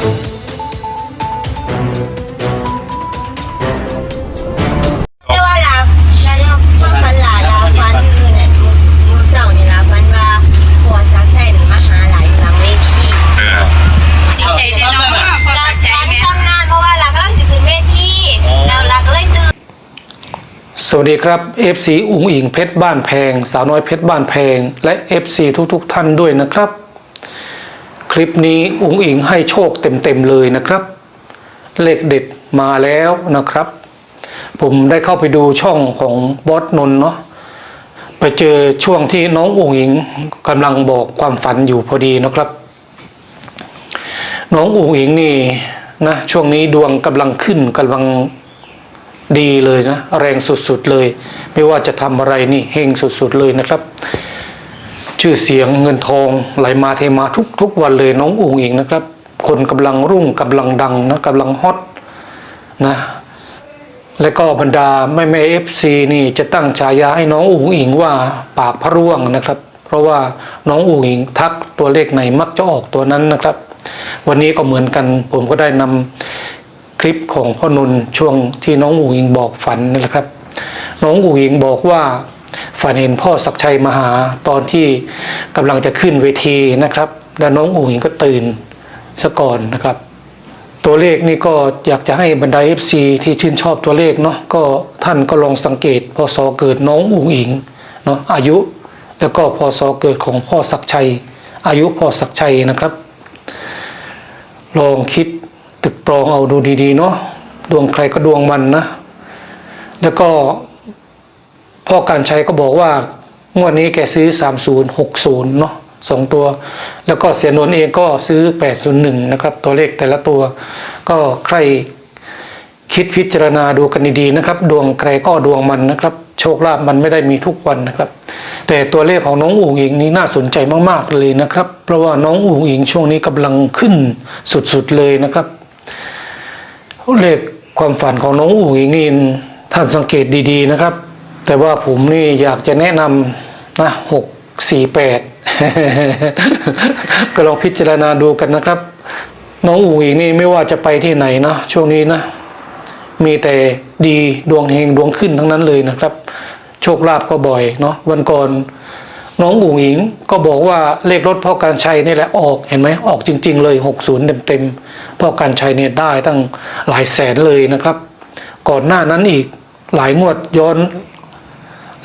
สักใช่หรือมหาหลายหลังเวทีเออดีใจเลยเนาะลาฝันจำนานเพราะว่าลากำลังสิขึ้นเวทีแล้วลาก็เลยตื่นสวัสดีครับ FC อุ๋งอิงเพชรบ้านแพง สาวน้อยเพชรบ้านแพง และ FC ทุกๆ ท่านด้วยนะครับ คลิปนี้อุ๋งอิงให้โชคเต็มๆเลยนะครับ เลขเด็ดมาแล้วนะครับ ผมได้เข้าไปดูช่องของบอสนนเนาะไปเจอช่วงที่น้องอุ๋งอิงกำลังบอกความฝันอยู่พอดีนะครับ น้องอุ๋งอิงนี่นะช่วงนี้ดวงกำลังขึ้นกำลังดีเลยนะ แรงสุดๆเลย ไม่ว่าจะทำอะไรนี่เฮงสุดๆเลยนะครับ ชื่อเสียงเงินทองไหลมาเทมาทุกๆวันเลยน้องอุ๋งอิงนะครับ คนกำลังรุ่งกำลังดังนะกำลังฮอตนะและก็บรรดาแม่แม่เอฟซีนี่จะตั้งฉายาให้น้องอุ๋งอิงว่าปากพระร่วงนะครับ เพราะว่าน้องอุ๋งอิงทักตัวเลขไหนมักจะออกตัวนั้นนะครับ วันนี้ก็เหมือนกัน ผมก็ได้นำคลิปของพ่อนุนช่วงที่น้องอูอิงบอกฝันนี่แหละครับ น้องอูอิงบอกว่า ฝันเห็นพ่อศักชัยมาหาตอนที่กำลังจะขึ้นเวทีนะครับ แล้วน้องอูอิงก็ตื่นซะก่อนนะครับ ตัวเลขนี่ก็อยากจะให้บรรดา FC ที่ชื่นชอบตัวเลขเนาะก็ท่านก็ลองสังเกตพศเกิดน้องอูอิงเนาะอายุ แล้วก็พศเกิดของพ่อศักชัย อายุพ่อศักชัยนะครับ ลองคิดตึกตรองเอาดูดีๆเนาะดวงใครก็ดวงมันนะ แล้วก็ พ่อการชัยก็บอกว่างวดนี้แกซื้อ 3060เนาะสองตัว แล้วก็เสียนวนเองก็ซื้อ 801 นะครับ ตัวเลขแต่ละตัวก็ใครคิดพิจารณาดูกันดีๆนะครับ ดวงใครก็ดวงมันนะครับ โชคลาภมันไม่ได้มีทุกวันนะครับ แต่ตัวเลขของน้องอุ๋งอิงนี้น่าสนใจมากๆเลยนะครับ เพราะว่าน้องอุ๋งอิงช่วงนี้กำลังขึ้นสุดๆเลยนะครับ เลขความฝันของน้องอุ๋งอิงนี่ท่านสังเกตดีๆนะครับ แต่ว่าผมนี่อยากจะแนะนำนะหกสี่แปดก็ลองพิจารณาดูกันนะครับ น้องอุ๋งอิงนี่ไม่ว่าจะไปที่ไหนนะช่วงนี้นะ มีแต่ดีดวงเฮงดวงขึ้นทั้งนั้นเลยนะครับ โชคลาภก็บ่อยเนาะวันก่อนน้องอุ๋งอิงก็บอกว่าเลขรถพ่อการชัยนี่แหละออกเห็นไหมออกจริง ๆ เลยหกศูนย์เต็มๆพ่อการชัยเนี่ยได้ตั้งหลายแสนเลยนะครับ ก่อนหน้านั้นอีกหลายงวดย้อน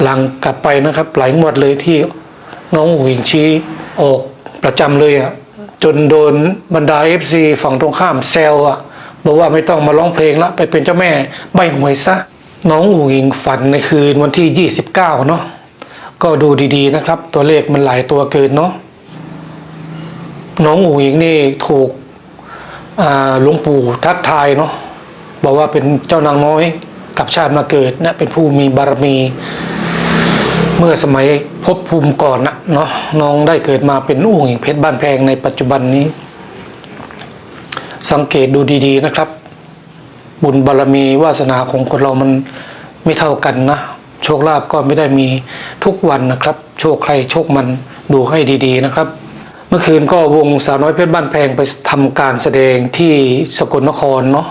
หลังกลับไปนะครับ หลายงวดเลยที่น้องอุ๋งอิงชี้ออกประจำเลยอะ่ะจนโดนบรรดาเอฟซีฝั่งตรงข้ามแซวอะ่ะบอกว่าไม่ต้องมาร้องเพลงละไปเป็นเจ้าแม่ใบหวยซะ น้องอุ๋งอิงฝันในคืนวันที่ 29 เนาะก็ดูดีๆนะครับ ตัวเลขมันหลายตัวเกินเนาะน้องอุ๋งอิงนี่ถูกหลวงปู่ทักทายเนาะบอกว่าเป็นเจ้านางน้อยกับชาติมาเกิดนะเป็นผู้มีบารมี เมื่อสมัยภพภูมิก่อนนะเนาะน้องได้เกิดมาเป็นอุ๋งอิงเพชรบ้านแพงในปัจจุบันนี้ สังเกตดูดีๆนะครับ บุญบารมีวาสนาของคนเรามันไม่เท่ากันนะ โชคลาภก็ไม่ได้มีทุกวันนะครับ โชคใครโชคมันดูให้ดีๆนะครับ เมื่อคืนก็วงสาวน้อยเพชรบ้านแพงไปทำการแสดงที่สกลนครเนาะ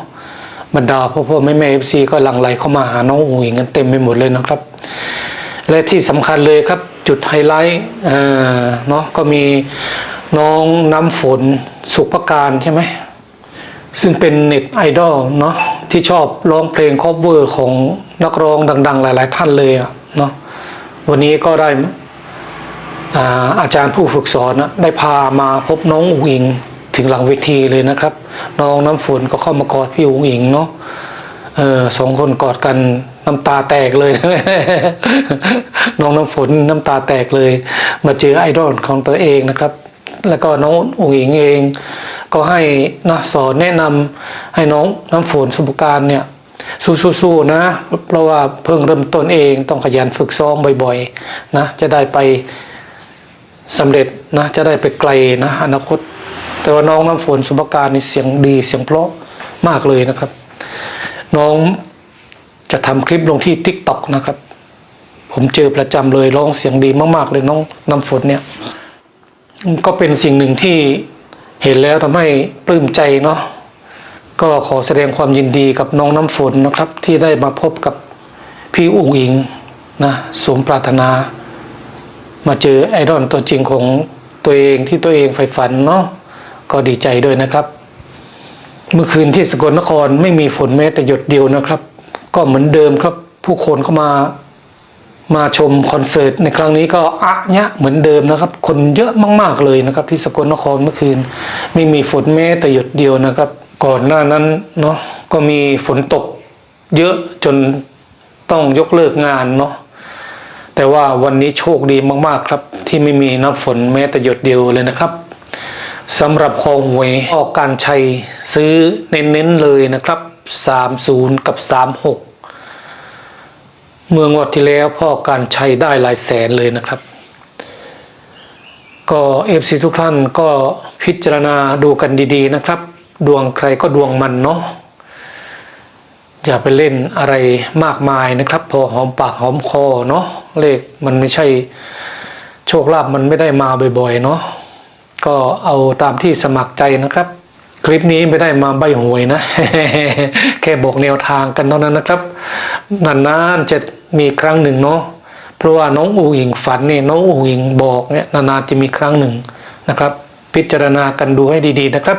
บรรดาพ่อพ่อแม่แม่เอฟซีก็หลั่งไหลเข้ามาหาน้องอุ๋งอิงกันเต็มไปหมดเลยนะครับ และที่สำคัญเลยครับจุดไฮไลท์เนาะก็มีน้องน้ำฝนสุภการใช่ไหมซึ่งเป็นเน็ตไอดอลเนาะที่ชอบร้องเพลงคอฟเวอร์ของนักร้องดัง ๆ หลาย ๆ ท่านเลยอะเนาะวันนี้ก็ได้อาอาจารย์ผู้ฝึกสอนนะได้พามาพบน้องอุ๋งอิงถึงหลังเวทีเลยนะครับ น้องน้ำฝนก็เข้ามากอดพี่อุ๋งอิงเนาะออสองคนกอดกัน น้ำตาแตกเลย น้องน้ำฝนน้ำตาแตกเลย มาเจอไอดอลของตัวเองนะครับ แล้วก็น้องอุ๋งอิงเอง ก็ให้นะสอนแนะนำให้น้องน้ำฝนสุภการเนี่ยสู้ๆนะ เพราะว่าเพิ่งเริ่มต้นเองต้องขยันฝึกซ้อมบ่อยๆนะจะได้ไปสำเร็จนะจะได้ไปไกลนะอนาคต แต่ว่าน้องน้ำฝนสุภการนี่เสียงดีเสียงเพราะมากเลยนะครับ น้อง จะทำคลิปลงที่ t ิ k t o k นะครับ ผมเจอประจำเลยร้องเสียงดีมาก ๆ เลยน้องน้ำฝนเนี่ย ก็เป็นสิ่งหนึ่งที่เห็นแล้วทำให้ปลื้มใจเนาะก็ขอแสดงความยินดีกับน้องน้ำฝนนะครับ ที่ได้มาพบกับพี่อุ๋งอิงนะสมปรารถนา มาเจอไอดอลตัวจริงของตัวเองที่ตัวเองใฝ่ฝันเนาะก็ดีใจด้วยนะครับ เมื่อคืนที่สกลนครไม่มีฝนแม้แต่หยดเดียวนะครับ ก็เหมือนเดิมครับ ผู้คนเข้ามามาชมคอนเสิร์ตในครั้งนี้ก็อะเนี้ยเหมือนเดิมนะครับ คนเยอะมากๆเลยนะครับ ที่สกลนครเมื่อคืน ไม่มีฝนแม้แต่หยดเดียวนะครับ ก่อนหน้านั้นเนาะก็มีฝนตกเยอะจนต้องยกเลิกงานเนาะแต่ว่าวันนี้โชคดีมากๆครับ ที่ไม่มีน้ำฝนแม้แต่หยดเดียวเลยนะครับสำหรับคอหวยออกการชัยซื้อเน้นๆเลยนะครับ 30กับ36เมื่องวดที่แล้วพ่อการชัยได้หลายแสนเลยนะครับ ก็เอฟซีทุกท่านก็พิจารณาดูกันดีๆนะครับ ดวงใครก็ดวงมันเนาะอย่าไปเล่นอะไรมากมายนะครับ พอหอมปากหอมคอเนาะเลขมันไม่ใช่โชคลาภมันไม่ได้มาบ่อยๆเนาะก็เอาตามที่สมัครใจนะครับ คลิปนี้ไม่ได้มาใบหวยนะ แค่บอกแนวทางกันเท่านั้นนะครับ นานๆจะมีครั้งหนึ่งเนาะเพราะว่าน้องอูอิงฝันเนี่ยน้องอูอิงบอกเนี่ยนานๆจะมีครั้งหนึ่งนะครับ พิจารณากันดูให้ดีๆนะครับ